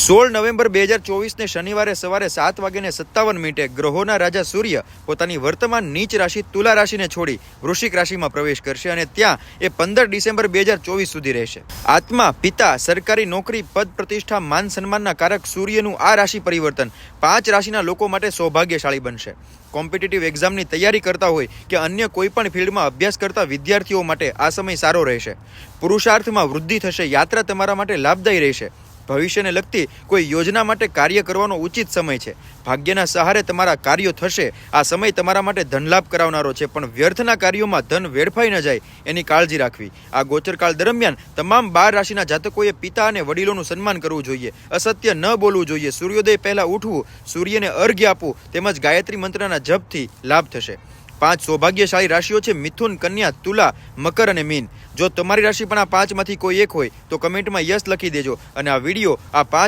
સોળ નવેમ્બર બે હજાર ચોવીસને શનિવારે સવારે સાત વાગ્યાને સત્તાવન મિનિટે ગ્રહોના રાજા સૂર્ય પોતાની વર્તમાન નીચ રાશિ તુલા રાશિને છોડી વૃશ્ચિક રાશિમાં પ્રવેશ કરશે અને ત્યાં એ પંદર ડિસેમ્બર બે હજાર ચોવીસ સુધી રહેશે. આત્મા, પિતા, સરકારી નોકરી, પદ પ્રતિષ્ઠા, માન સન્માનના કારક સૂર્યનું આ રાશિ પરિવર્તન પાંચ રાશિના લોકો માટે સૌભાગ્યશાળી બનશે. કોમ્પિટિટિવ એક્ઝામની તૈયારી કરતા હોય કે અન્ય કોઈ પણ ફિલ્ડમાં અભ્યાસ કરતા વિદ્યાર્થીઓ માટે આ સમય સારો રહેશે. પુરુષાર્થમાં વૃદ્ધિ થશે, યાત્રા તમારા માટે લાભદાયી રહેશે. ભવિષ્યને લગતી કોઈ યોજના માટે કાર્ય કરવાનો ઉચિત સમય છે. ભાગ્યના સહારે તમારા કાર્યો થશે. આ સમય તમારા માટે ધનલાભ કરાવનારો છે, પણ વ્યર્થના કાર્યોમાં ધન વેડફાઈ ન જાય એની કાળજી રાખવી. આ ગોચરકાળ દરમિયાન તમામ બાર રાશિના જાતકોએ પિતા અને વડીલોનું સન્માન કરવું જોઈએ. અસત્ય ન બોલવું જોઈએ. સૂર્યોદય પહેલાં ઉઠવું, સૂર્યને અર્ઘ્ય આપવું, તેમજ ગાયત્રી મંત્રના જપથી લાભ થશે. પાંચ સૌભાગ્યશાળી રાશિઓ છે, મિથુન, કન્યા, તુલા, મકર અને મીન. જો તમારી રાશિ પણ આ પાંચમાંથી કોઈ એક હોય, તો કમેન્ટમાં યસ લખી દેજો અને આ વીડિયો આ પાંચ